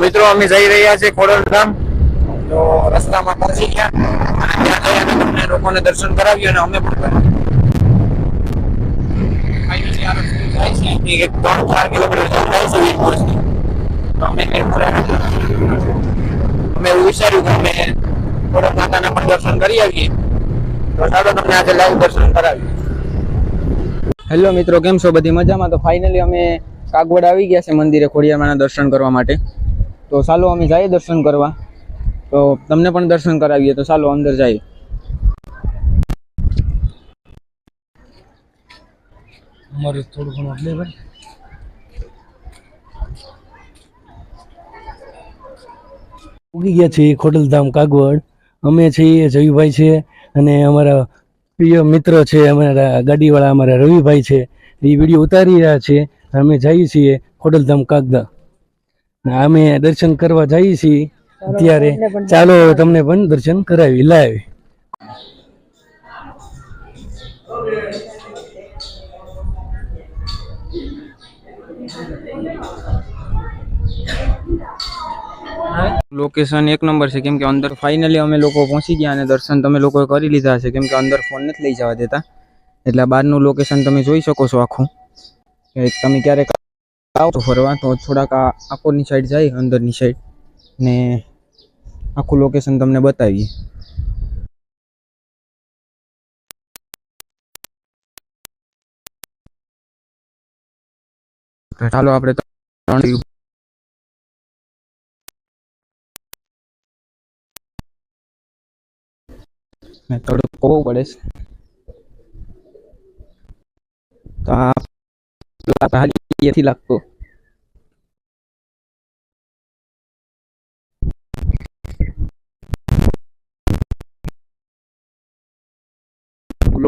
મિત્રો, અમે જઈ રહ્યા છીએ ખોડલધામ. તો રસ્તામાં પહોંચી ગયા અને ત્યાં જઈ અને તમને લોકોને દર્શન કરાવ્યું અને અમે પણ એક એવું વિચાર્યું કે અમે ખોડલ માતાના પણ દર્શન કરી આવીએ. તો ચાલો તમને આજે લાઈવ દર્શન કરાવીએ. હેલો મિત્રો, કેમ છો? બધી મજામાં? તો ફાઇનલી અમે કાગવડ આવી ગયા છે મંદિરે ખોડિયારમાંના દર્શન કરવા માટે. તો ચાલો અમે જઈએ દર્શન કરવા. તો તમને પણ દર્શન કરાવીએ તો ચાલો અંદર જઈએ. અમારે થોડું ઘણું એટલે ભાઈ. ઉગી ગયા છીએ ખોડલધામ કાગવડ. અમે છીએ જયુભાઈ છે અને અમારા પ્રિય મિત્ર છે અમારા ગાડીવાળા અમારા રવિભાઈ છે. એ વીડિયો ઉતારી રહ્યા છે. અમે જઈએ છીએ ખોડલધામ કાગદા. અમે દર્શન કરવા જઈએ છીએ ત્યારે ચાલો તમને પણ દર્શન કરાવી. લાવી. લોકેશન એક નંબર છે કેમ કે અંદર ફાઇનલી અમે લોકો પહોંચી ગયા અને દર્શન તમે લોકોએ કરી લીધા હશે. કેમ કે અંદર ફોન નથી લઈ જવા દેતા. એટલે બહારનું લોકેશન તમે જોઈ શકો છો આખું. તમે ક્યારેક આવો તો ફરવા તો થોડાક આ આખોની સાઈડ જાય, અંદરની સાઈડ ને આખું લોકેશન તમને બતાવીએ. ચાલો આપણે ત્રણ ને થોડુંક કોવું પડે છે. તો આ હાલી લાગતો.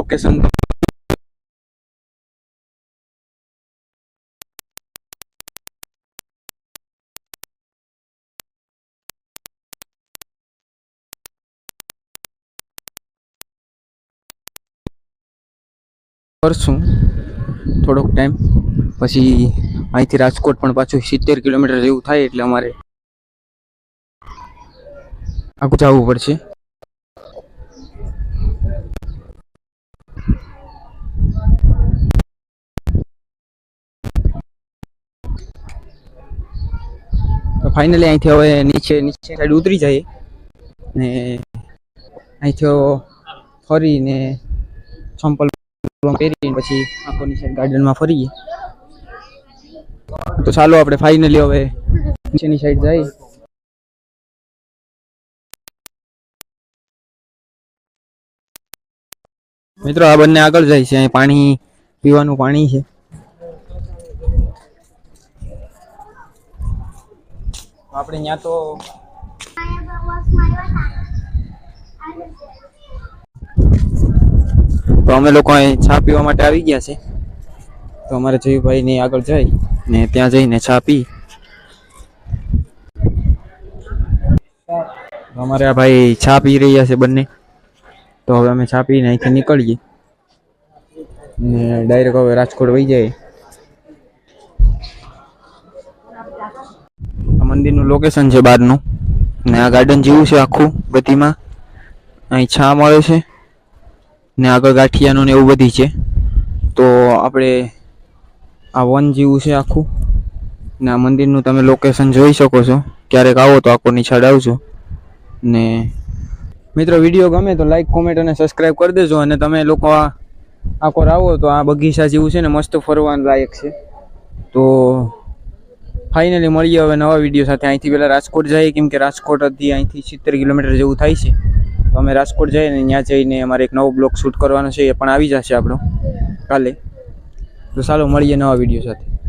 લોકેશન કરશું. થોડોક ટાઈમ પછી અહીંથી રાજકોટ પણ પાછું સિત્તેર કિલોમીટર જેવું થાય એટલે અમારે આખું જવું પડશે. તો ફાઇનલી અહીંથી હવે નીચે નીચે સાઈડ ઉતરી જઈએ. ને અહીંથી ફરીને ચંપલ પહેરીને પછી આખો નીચે ગાર્ડનમાં ફરીએ. તો ચાલો આપણે ફાઇનલી હવે નીચેની સાઈડ જઈએ. મિત્રો, આ બંને આગળ જાય છે. અહીં પાણી પીવાનું પાણી છે. આપણે ત્યાં તો અમે લોકો અહીં ચા પીવા માટે આવી ગયા છે. તો અમારે જયુભાઈ ની આગળ જઈ ને ત્યાં જઈને ચા પી. અમારે આ ભાઈ ચા પી રહ્યા છે બંને. તો હવે અમે ચા પીને અહીંથી નીકળીએ. ને ડાયરેક્ટ હવે રાજકોટ વહી આ મંદિરનું લોકેશન છે બહારનું. ને આ ગાર્ડન જેવું છે આખું બધીમાં અહીં છા મળે છે. ને આગળ ગાંઠિયાનું ને એવું બધી છે. તો આપણે આ વન જેવું છે આખું. ને આ મંદિરનું તમે લોકેશન જોઈ શકો છો. ક્યારેક આવો તો આખો નિશાળ આવજો. ને મિત્રો વીડિયો ગમે તો લાઈક કોમેન્ટ અને સબસ્ક્રાઈબ કરી દેજો. અને તમે લોકો આ આખો આવો તો આ બગીચા જેવું છે ને મસ્ત ફરવાનું લાયક છે. તો ફાઇનલી મળીએ હવે નવા વીડિયો સાથે. અહીંથી પહેલાં રાજકોટ જઈએ, કેમ કે રાજકોટથી અહીંથી સિત્તેર કિલોમીટર જેવું થાય છે. તો અમે રાજકોટ જઈએ ને ત્યાં જઈને અમારે એક નવો બ્લોગ શૂટ કરવાનો છે, એ પણ આવી જશે આપણો કાલે. તો ચાલો મળીએ નવા વીડિયો સાથે.